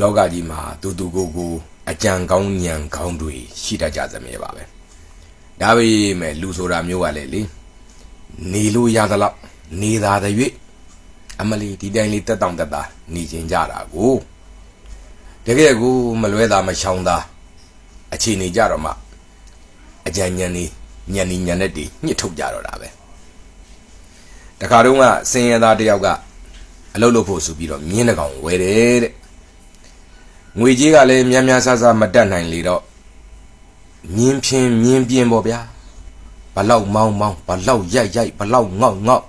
လောကကြီးမှာတူတူကိုကိုအကြံကောင်းညံကောင်းတွေရှိတတ်ကြသမြဲပါပဲဒါပေမဲ့လူဆိုတာမျိုးကလည်းလေနေလို့ရသလောက်နေသာတဲ့၍အမလီဒီတိုင်းလေးတက်တောင့်တက်တာနေကျင်ကြတာကိုတကယ်ကိုမလွဲတာမရှောင်တာအခြေအနေကြတော့မှအကြံဉာဏ်นี่ညံနေညံနဲ့တည်းညှစ်ထုတ်ကြတော့တာပဲတခါတုန်းကစင်ရသားတယောက်ကအလုပ်လုပ်ဖို့ဆိုပြီးတော့မြင်းတကောင်ဝယ်တယ်တဲ့ ငွေကြီးကလည်းများများဆဆမတက်နိုင်လေတော့မြင်းဖြင်းမြင်းပြင်းပေါ့ဗျာဘလောက်မောင်းမောင်းဘလောက်ရိုက်ရိုက်ဘလောက်ငေါက်ငေါက်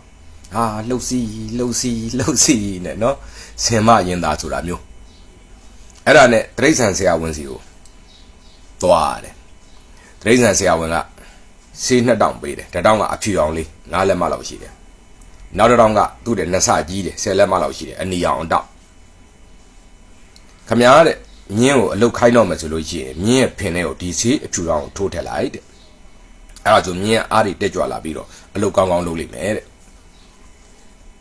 ဟာလှုပ်စီလှုပ်စီလှုပ်စီနဲ့နော်ဆင်မရင်သားဆိုတာမျိုးအဲ့ဒါနဲ့တရိษံဆရာဝန်စီကိုသွားတယ်တရိษံဆရာဝန်ကဆေးနှစ်တောင်ပေးတယ်တစ်တောင်ကအဖြူအောင်လေးငါးလက်မလောက်ရှိတယ်နောက်တစ်တောင်ကသူ့တဲ့နှစ်ဆကြီးတယ်ဆယ်လက်မလောက်ရှိတယ်အနီအောင်အတောက် ခမားတဲ့မြင်းကိုအလုတ်ခိုင်းတော့မယ်ဆိုလို့ရှိရင်မြင်းရဲ့ဖင်ထဲကိုဒီစီးအဖြူတောင်ကိုထိုးထည့်လိုက်တဲ့အဲ့ဒါဆိုမြင်းရဲ့အားတွေတက်ကြွလာပြီးတော့အလုတ်ကောင်းကောင်းလုပ်လိမ့်မယ်တဲ့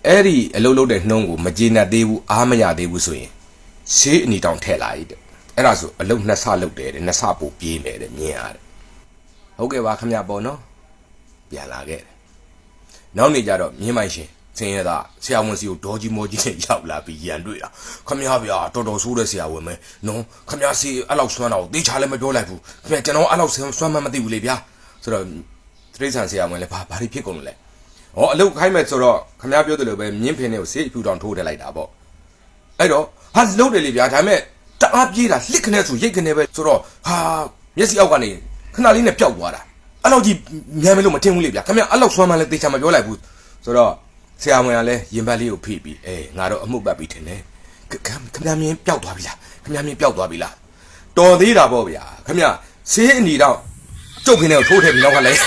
အဲ့ဒီအလုတ်လုပ်တဲ့နှုံးကိုမကျေနပ်သေးဘူးအားမရသေးဘူးဆိုရင်ဆေးအနီတောင်ထည့်လိုက်တဲ့အဲ့ဒါဆိုအလုတ်နှစ်ဆလုပ်တယ်တဲ့နှစ်ဆပို့ပြေးမယ်တဲ့မြင်းအားတဲ့ဟုတ်ကဲ့ပါခမရပေါ့နော်ပြန်လာခဲ့တယ်နောက်နေကြတော့မြင်းမိုင်ရှင် ဆင်းရဲသားဆရာဝန်စီကိုဒေါ်ကြီးမောကြီးနဲ့ရောက်လာပြီးရန်တွေ့တာခမရဗျာတော်တော်ဆိုးတဲ့ဆရာဝန်ပဲနော်ခမရစီအဲ့လောက်ဆွမ်းတာကိုတေချာလည်းမပြောလိုက်ဘူးခမရကျွန်တော်အဲ့လောက်ဆွမ်းမှမသိဘူးလေဗျာဆိုတော့တရိษံဆရာဝန်လည်းဘာဘာဖြစ်ကုန်လို့လဲဟောအလုတ်ခိုင်းမဲ့ဆိုတော့ခမရပြောတယ်လို့ပဲမြင်းဖင်တွေကိုဆေးအဖြူတောင်ထိုးထည့်လိုက်တာပေါ့အဲ့တော့ဟာလုံးတယ်လေဗျာဒါပေမဲ့တအားပြေးတာလှစ်ခနဲ့ဆိုရိတ်ခနဲ့ပဲဆိုတော့ဟာမျက်စိအောက်ကနေခဏလေးနဲ့ပျောက်သွားတာအဲ့လောက်ကြီးမြန်မယ်လို့မထင်ဘူးလေဗျာခမရအဲ့လောက်ဆွမ်းမှလည်းတေချာမပြောလိုက်ဘူးဆိုတော့ ဆရာဝန်ကလည်းရင်ဘတ်လေးကိုဖိပြီးအေးငါတော့အမှုပတ်ပြီးထင်တယ်ခခခမမြင်ပျောက်သွားပြီလားခမမြင်ပျောက်သွားပြီလားတော်သေးတာပေါ့ဗျာခမဆေးအနီတော့ကျုပ်ခင်းထဲကိုထိုးထည့်ပြီးနောက်ကလည်း